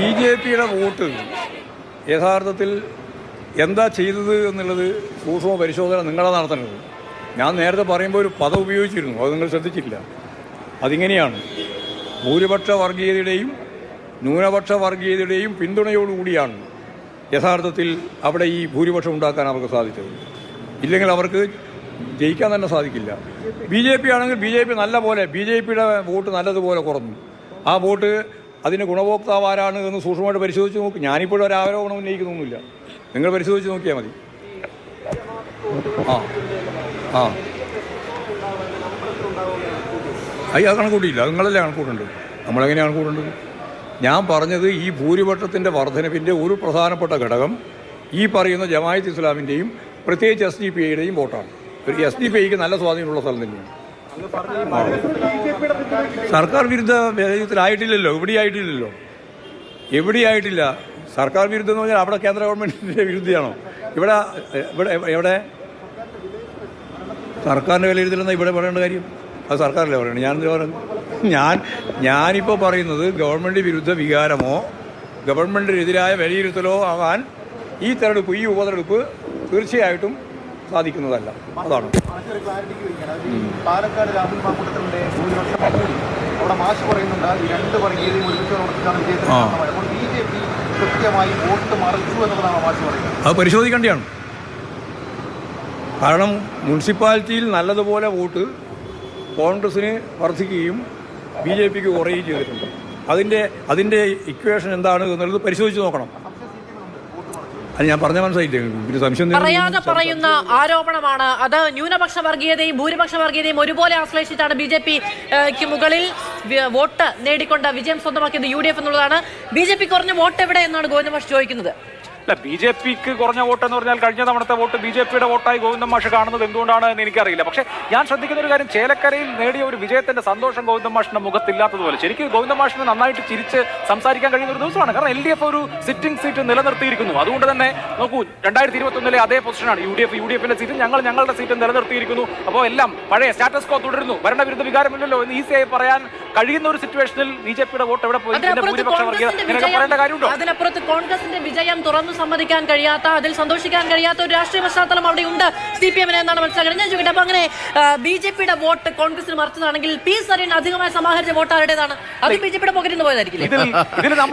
B J പിയുടെ vote യഥാർത്ഥത്തിൽ എന്താ ചെയ്തത് എന്നുള്ളത് സൂക്ഷ്മ പരിശോധന നിങ്ങളെ നടത്തേണ്ടത് ഞാൻ നേരത്തെ പറയുമ്പോൾ ഒരു പദം ഉപയോഗിച്ചിരുന്നു. അത് നിങ്ങൾ ശ്രദ്ധിച്ചില്ല അതിങ്ങനെയാണ്. ഭൂരിപക്ഷ വർഗീയതയുടെയും ന്യൂനപക്ഷ വർഗീയതയുടെയും പിന്തുണയോടുകൂടിയാണ് യഥാർത്ഥത്തിൽ അവിടെ ഈ ഭൂരിപക്ഷം ഉണ്ടാക്കാൻ അവർക്ക് സാധിച്ചത്. ഇല്ലെങ്കിൽ അവർക്ക് ജയിക്കാൻ തന്നെ സാധിക്കില്ല. ബി ജെ പി ആണെങ്കിൽ ബി ജെ പി നല്ല പോലെ ബി ജെ പിയുടെ വോട്ട് നല്ലതുപോലെ കുറഞ്ഞു. ആ വോട്ട് അതിന് ഗുണഭോക്താവ് ആരാണ് എന്ന് സൂക്ഷ്മമായിട്ട് പരിശോധിച്ച് നോക്കും. ഞാനിപ്പോഴും ഒരു ആരോപണം ഉന്നയിക്കുന്നൊന്നുമില്ല നിങ്ങൾ പരിശോധിച്ച് നോക്കിയാൽ മതി. ആ. ആ. അയ്യ അത് കണക്കൂട്ടിയില്ല. നിങ്ങളല്ലേ കണക്കൂട്ടുണ്ട് നമ്മളെങ്ങനെയാണ് കണക്കൂട്ടുണ്ട് ഞാൻ പറഞ്ഞത് ഈ ഭൂരിപക്ഷത്തിന്റെ വർധനവിന്റെ ഒരു പ്രധാനപ്പെട്ട ഘടകം ഈ പറയുന്ന ജമായത്ത് ഇസ്ലാമിന്റെയും പ്രത്യേകിച്ച് എസ് ഡി പി ഐയുടെയും വോട്ടാണ്. എസ് ഡി പി ഐക്ക് നല്ല സ്വാധീനമുള്ള സ്ഥലം തന്നെയാണ്. സർക്കാർ വിരുദ്ധ ആയിട്ടില്ലല്ലോ ഇവിടെ ആയിട്ടില്ലല്ലോ എവിടെ ആയിട്ടില്ല സർക്കാർ വിരുദ്ധം എന്ന് പറഞ്ഞാൽ അവിടെ കേന്ദ്ര ഗവൺമെന്റിന്റെ വിരുദ്ധയാണോ? ഇവിടെ ഇവിടെ എവിടെ? സർക്കാരിന്റെ വിലയിരുത്തലെന്നാൽ ഇവിടെ പറയേണ്ട കാര്യം? അത് സർക്കാരല്ലേ പറയുന്നത് ഞാൻ പറയുന്നത്? ഞാൻ ഞാനിപ്പോൾ പറയുന്നത് ഗവൺമെന്റ് വിരുദ്ധ വികാരമോ ഗവൺമെന്റിനെതിരായ വിലയിരുത്തലോ ആവാൻ ഈ തെരഞ്ഞെടുപ്പ് ഈ ഉപതെരഞ്ഞെടുപ്പ് തീർച്ചയായിട്ടും സാധിക്കുന്നതല്ല. അതാണ്. പാലക്കാട് രാഹുൽ അവിടെ മാഷ് പറയുന്നുണ്ട് ഈ രണ്ട് വർഗീയതയും ഒരുമിച്ച് പ്രവർത്തിച്ചാണ് വിജയത്തിന് ആ. കാരണമായത്. ബി ജെ പി കൃത്യമായി വോട്ട് മറിച്ചു എന്നുള്ളതാണ് മാഷ് പറയുന്നത്. അത് പരിശോധിക്കേണ്ടതാണ്. കാരണം മുനിസിപ്പാലിറ്റിയിൽ നല്ലതുപോലെ വോട്ട് കോൺഗ്രസിന് വർദ്ധിക്കുകയും ബി ജെ പിക്ക് കുറയുകയും ചെയ്തിട്ടുണ്ട്. അതിന്റെ അതിന്റെ ഇക്വേഷൻ എന്താണ് എന്നുള്ളത് പരിശോധിച്ച് നോക്കണം. അത് ഞാൻ പറഞ്ഞ മനസ്സിലായില്ലേ? പിന്നെ സംശയം പറയാതെ പറയുന്ന ആരോപണമാണ്. അത് ന്യൂനപക്ഷ വർഗീയതയും ഭൂരിപക്ഷ വർഗീയതയും ഒരുപോലെ ആശ്ലേഷിച്ചാണ് ബി ജെ പിക്ക് മുകളിൽ വോട്ട് നേടിക്കൊണ്ട് വിജയം സ്വന്തമാക്കിയത് യു ഡി എഫ് എന്നുള്ളതാണ്. ബി ജെ പി കുറഞ്ഞ വോട്ട് എവിടെ എന്നാണ് ഗോവിന്ദമാഷ് ചോദിക്കുന്നത്? അല്ല ബി ജെ പിക്ക് കുറഞ്ഞ വോട്ട് എന്ന് പറഞ്ഞാൽ കഴിഞ്ഞ തവണത്തെ വോട്ട് ബി ജെ പിയുടെ വോട്ടായി ഗോവിന്ദൻ മാഷ് കാണുന്നത് എന്തുകൊണ്ടാണ് എന്ന് എനിക്കറിയില്ല. പക്ഷേ ഞാൻ ശ്രദ്ധിക്കുന്ന ഒരു കാര്യം ചേലക്കരയിൽ നേടിയ ഒരു വിജയത്തിന്റെ സന്തോഷം ഗോവിന്ദൻ മാഷിന്റെ മുഖത്തില്ലാത്തതുപോലെ. ശരിക്കും ഗോവിന്ദൻ മാഷിന് നന്നായിട്ട് ചിരിച്ച് സംസാരിക്കാൻ കഴിയുന്ന ഒരു ദിവസമാണ്. കാരണം എൽ ഡി എഫ് ഒരു സിറ്റിംഗ് സീറ്റ് നിലനിർത്തിയിരിക്കുന്നു. അതുകൊണ്ട് തന്നെ നോക്കൂ രണ്ടായിരത്തി ഇരുപത്തൊന്നിലെ അതേ പൊസിഷനാണ് U D F. U D എഫിന്റെ സീറ്റ് ഞങ്ങൾ ഞങ്ങളുടെ സീറ്റ് നിലനിർത്തിയിരിക്കുന്നു. അപ്പോൾ എല്ലാം പഴയ സ്റ്റാറ്റസ് കോ തുടരുന്നു. ഭരണവിരുദ്ധ വികാരമില്ലല്ലോ എന്ന് ഈസിയായി പറയാൻ കഴിയുന്ന ഒരു സിറ്റുവേഷനിൽ ബി ജെ പിയുടെ വോട്ട് എവിടെ പോയി? പറയേണ്ട കാര്യമുണ്ടോ? അതിനപ്പുറത്ത് കോൺഗ്രസിന്റെ വിജയം തുറന്നു സമ്മതിക്കാൻ കഴിയാത്ത അതിൽ സന്തോഷിക്കാൻ കഴിയാത്ത ഒരു രാഷ്ട്രീയ പശ്ചാത്തലം അവിടെ ഉണ്ട്. സി പി എമ്മിനെ എന്നാണ് മനസ്സിലാക്കുന്നത്. ഞാൻ ചോദിക്കട്ടെ അപ്പൊ അങ്ങനെ ബി ജെ പിയുടെ വോട്ട് കോൺഗ്രസിന് മറിച്ചതാണെങ്കിൽ പി സരീൻ അധികമായി സമാഹരിച്ച വോട്ട് ആരുടേതാണ്? അത് ബി ജെ പിയുടെ പോക്കറ്റിൽ നിന്ന് പോയതായിരിക്കില്ലേ?